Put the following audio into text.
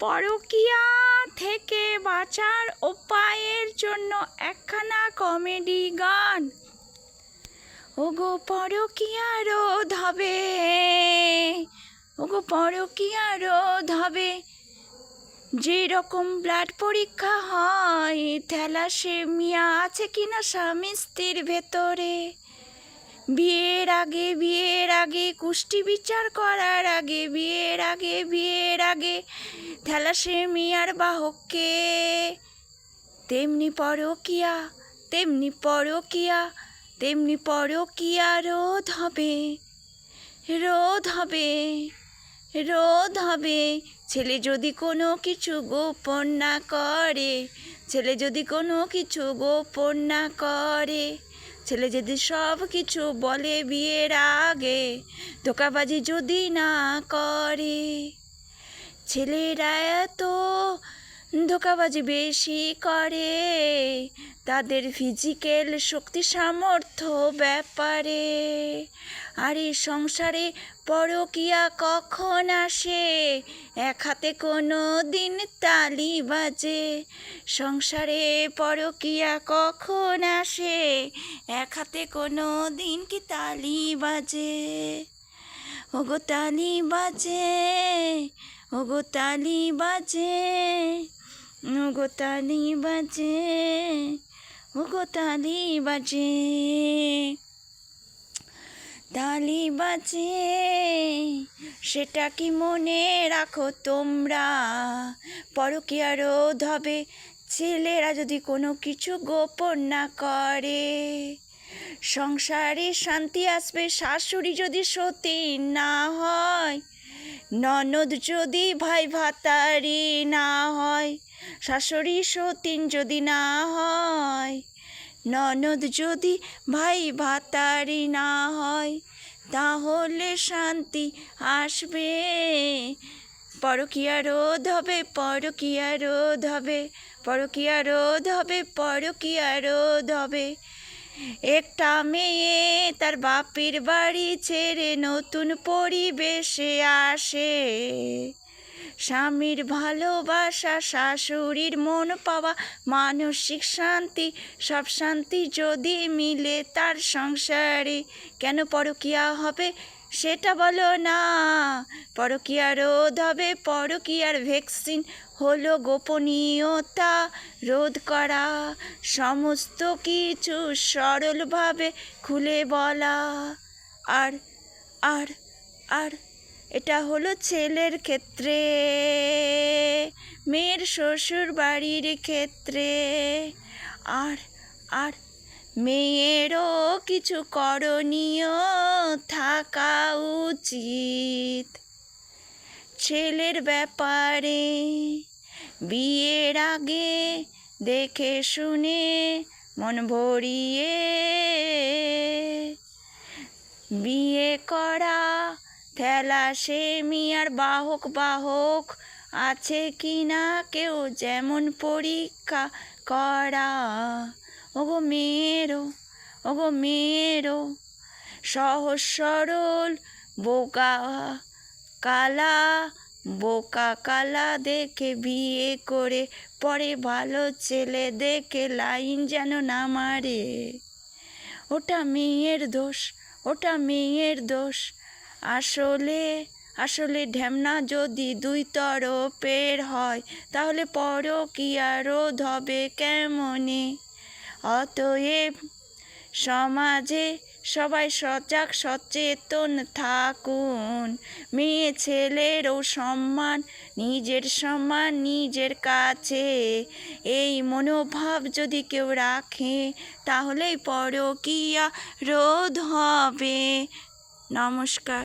পরকিয়া থেকে বাঁচার উপায়ের জন্য একখানা কমেডি গান। ওগো পরকিয়া রোধ হবে। ওগো পরকিয়া রোধ হবে। যেরকম ব্লাড পরীক্ষা হয় থ্যালাসেমিয়া আছে কিনা স্বামী স্ত্রীর ভেতরে? বিয়ের আগে বিয়ের আগে, কুষ্টি বিচার করার আগে, বিয়ের আগে বিয়ের আগে থ্যালাসেমিয়ার বাহককে। তেমনি পরকিয়া তেমনি পরকিয়া তেমনি পরকিয়া রোধ হবে রোধ হবে রোধ হবে। ছেলে যদি কোনো কিছু গোপন না করে, ছেলে যদি কোনো কিছু গোপন না করে ছেলে যদি সব কিছু বলে বিয়ের আগে ধোকাবাজি যদি না করে। ছেলেরা এত ধোকাবাজি বেশি করে। তাদের ফিজিক্যাল শক্তি সামর্থ্য ব্যাপারে। আর এই সংসারে পরকিয়া কখন আসে? এক হাতে কোনো দিন তালি বাজে। সংসারে পরকিয়া কখন আসে? এক হাতে কোনো দিন কি তালি বাজে? ওগো তালি বাজে, ওগো তালি বাজে। ওগো তালি বাজে ওগো তালি বাজে তালি বাজে সেটা কি মনে রাখো তোমরা। পরকীয়া রোধ হবে, ছেলেরা যদি কোনো কিছু গোপন না করে। সংসারে শান্তি আসবে, শাশুড়ি যদি সতী না হয়, ননদ যদি ভাই ভাতারি না হয়। শাশুড়ি সতীন যদি না হয়, ননদ যদি ভাই ভাতারি না হয়, তাহলে শান্তি আসবে। পরকিয়া রোধ হবে, পরকিয়া রোধ হবে, পরকিয়া রোধ হবে, পরকিয়া রোধ হবে। একটা মেয়ে তার বাপের বাড়ি ছেড়ে নতুন পরিবেশে আসে। স্বামীর ভালোবাসা, শাশুড়ির মন পাওয়া, মানসিক শান্তি, সব শান্তি যদি মিলে তার সংসারে। কেন পরকিয়া হবে সেটা বলো না। পরকিয়া রোধ হবে, পরকিয়ার ভ্যাকসিন হলো গোপনীয়তা রোধ করা। সমস্ত কিছু সরলভাবে খুলে বলা। আর আর আর এটা হলো ছেলের ক্ষেত্রে, মেয়ের শ্বশুর বাড়ির ক্ষেত্রে। আর আর মেয়েরও কিছু করণীয় থাকা উচিত। ছেলের ব্যাপারে বিয়ের আগে দেখে শুনে মন ভরিয়ে, বিয়ে করা থ্যালাসেমিয়ার বাহক বাহক আছে কি না কেউ যেমন পরীক্ষা করা। ও ওগো মেয়েরও ওগো মেয়েরও সহজ সরল বোকা কালা বোকা কালা দেখে বিয়ে করে, পরে ভালো ছেলে দেখে লাইন যেন না মারে। ওটা মেয়ের দোষ, ওটা মেয়ের দোষ আসলে আসলে ঢ্যামনা যদি দুই তরফের হয়, তাহলে পরকীয়া রোধ হবে কেমনে? অতএব সমাজে সবাই সজাগ, সচেতন থাকুন। মেয়ে ছেলেরও সম্মান, নিজের সম্মান নিজের কাছে। এই মনোভাব যদি কেউ রাখে, তাহলেই পরকিয়া রোধ হবে। নমস্কার।